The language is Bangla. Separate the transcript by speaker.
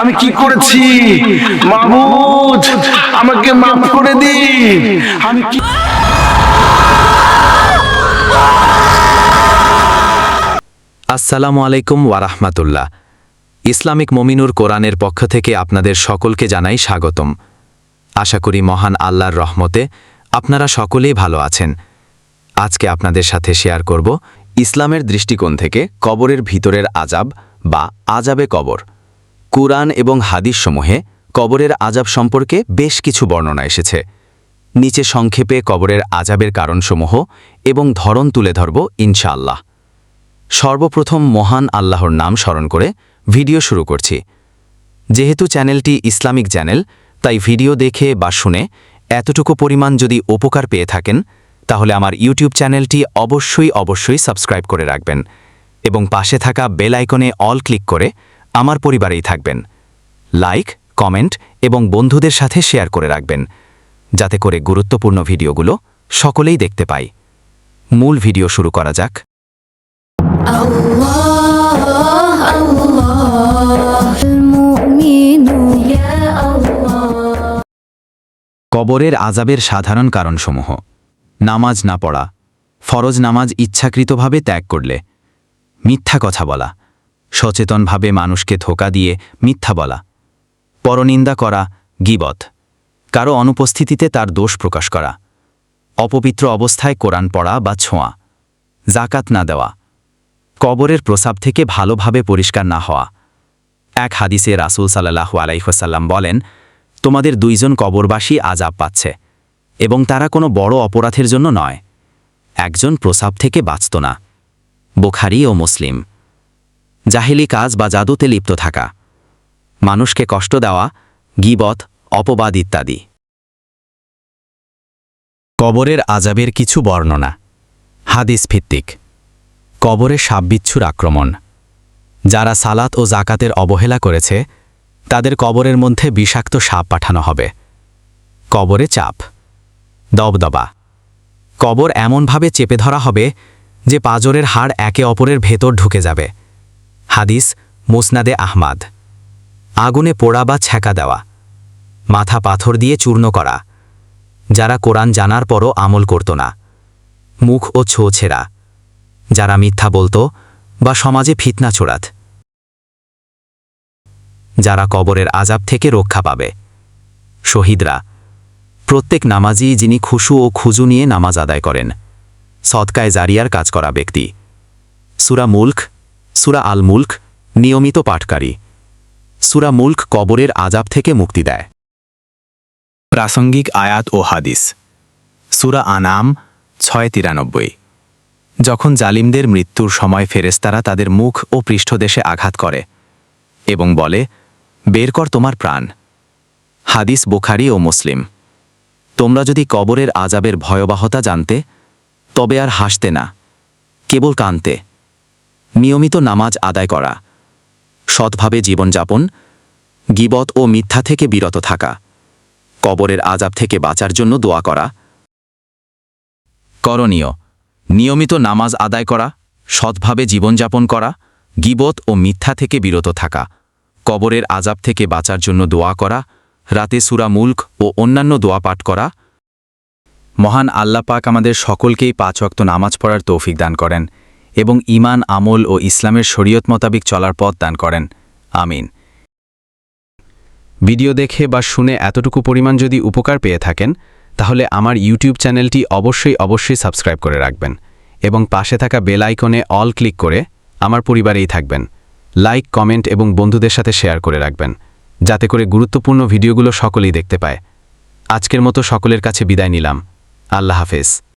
Speaker 1: আমি কি করেছি? মাহমুদ আমাকে মাফ করে দিন। আমি কি
Speaker 2: আসসালামু আলাইকুম ওয়ারাহমাতুল্লাহ। ইসলামিক মমিনুর কোরআনের পক্ষ থেকে আপনাদের সকলকে জানাই স্বাগতম। আশা করি মহান আল্লাহর রহমতে আপনারা সকলেই ভালো আছেন। আজকে আপনাদের সাথে শেয়ার করব ইসলামের দৃষ্টিকোণ থেকে কবরের ভিতরের আজাব বা আজাবে কবর। কুরআন এবং হাদিসসমূহে কবরের আজাব সম্পর্কে বেশ কিছু বর্ণনা এসেছে। নিচে সংক্ষেপে কবরের আজাবের কারণসমূহ এবং ধরন তুলে ধরব ইনশাআল্লাহ। সর্বপ্রথম মহান আল্লাহর নাম স্মরণ করে ভিডিও শুরু করছি। যেহেতু চ্যানেলটি ইসলামিক চ্যানেল, তাই ভিডিও দেখে বা শুনে এতটুকু পরিমাণ যদি উপকার পেয়ে থাকেন, তাহলে আমার ইউটিউব চ্যানেলটি অবশ্যই অবশ্যই সাবস্ক্রাইব করে রাখবেন এবং পাশে থাকা বেল আইকনে অল ক্লিক করে আমার পরিবারেই থাকবেন। লাইক কমেন্ট এবং বন্ধুদের সাথে শেয়ার করে রাখবেন, যাতে করে গুরুত্বপূর্ণ ভিডিওগুলো সকলেই দেখতে পাই। মূল ভিডিও শুরু করা যাক। কবরের আজাবের সাধারণ কারণসমূহ। নামাজ না পড়া। ফরজ নামাজ ইচ্ছাকৃতভাবে ত্যাগ করলে। মিথ্যা কথা বলা। সচেতনভাবে মানুষকে ধোকা দিয়ে মিথ্যা বলা, পরনিন্দা করা, গিবত, কারও অনুপস্থিতিতে তার দোষ প্রকাশ করা, অপবিত্র অবস্থায় কোরআন পড়া বা ছোঁয়া জাকাত না দেওয়া, কবরের প্রসাব থেকে ভালোভাবে পরিষ্কার না হওয়া। এক হাদিসে রাসূল সাল্লাহু আলাইসাল্লাম বলেন, তোমাদের দুইজন কবরবাসী আজাব পাচ্ছে এবং তারা কোনো বড় অপরাধের জন্য নয়। একজন প্রসাব থেকে বাঁচত না। বোখারি ও মুসলিম। জাহিলি কাজ বা জাদুতে লিপ্ত থাকা, মানুষকে কষ্ট দেওয়া, গিবত, অপবাদ ইত্যাদি। কবরের আজাবের কিছু বর্ণনা। হাদিস ভিত্তিক। কবরে সাববিচ্ছুর আক্রমণ। যারা সালাত ও জাকাতের অবহেলা করেছে, তাদের কবরের মধ্যে বিষাক্ত সাপ পাঠানো হবে। কবরে চাপ। দবদবা। কবর এমনভাবে চেপে ধরা হবে যে পাজরের হাড় একে অপরের ভেতর ঢুকে যাবে। হাদিস মোসনাদে আহমাদ। আগুনে পোড়া বা ছ্যাঁকা দেওয়া। মাথা পাথর দিয়ে চূর্ণ করা। যারা কোরআন জানার পরও আমল করত না। মুখ ও ছো ছেঁড়া। যারা মিথ্যা বলতো বা সমাজে ফিতনা ছোড়াত। যারা কবরের আজাব থেকে রক্ষা পাবে। শহীদরা। প্রত্যেক নামাজি যিনি খুশু ও খুজু নিয়ে নামাজ আদায় করেন। সৎকায় জারিয়ার কাজ করা ব্যক্তি। সুরা মুল্ক সুরা আল মুল্ক নিয়মিত পাঠকারী। সুরা মুল্ক কবরের আজাব থেকে মুক্তি দেয়। প্রাসঙ্গিক আয়াত ও হাদিস। সুরা আনাম ছয় তিরানব্বই যখন জালিমদের মৃত্যুর সময় ফেরেস্তারা তাদের মুখ ও পৃষ্ঠদেশে আঘাত করে এবং বলে, বের কর তোমার প্রাণ। হাদিস বুখারি ও মুসলিম। তোমরা যদি কবরের আজাবের ভয়াবহতা জানতে, তবে আর হাসতে না, কেবল কানতে। নিয়মিত নামাজ আদায় করা। সৎভাবে জীবনযাপন, গিবত ও মিথ্যা থেকে বিরত থাকা। কবরের আজাব থেকে বাঁচার জন্য দোয়া করা। করণীয়, নিয়মিত নামাজ আদায় করা, সৎভাবে জীবনযাপন করা, গিবত ও মিথ্যা থেকে বিরত থাকা। কবরের আজাব থেকে বাঁচার জন্য দোয়া করা, রাতে সুরা মুল্ক ও অন্যান্য দোয়া পাঠ করা। মহান আল্লাহ পাক আমাদের সকলকেই পাঁচ ওয়াক্ত নামাজ পড়ার তৌফিক দান করেন। এবং ইমান আমল ও ইসলামের শরীয়ত মোতাবিক চলার পথ দান করেন। আমিন। ভিডিও দেখে বা শুনে এতটুকু পরিমাণ যদি উপকার পেয়ে থাকেন, তাহলে আমার ইউটিউব চ্যানেলটি অবশ্যই অবশ্যই সাবস্ক্রাইব করে রাখবেন এবং পাশে থাকা বেল আইকনে অল ক্লিক করে আমার পরিবারেই থাকবেন। লাইক, কমেন্ট এবং বন্ধুদের সাথে শেয়ার করে রাখবেন, যাতে করে গুরুত্বপূর্ণ ভিডিওগুলো সকলেই দেখতে পায়। আজকের মতো সকলের কাছে বিদায় নিলাম। আল্লাহ হাফেজ।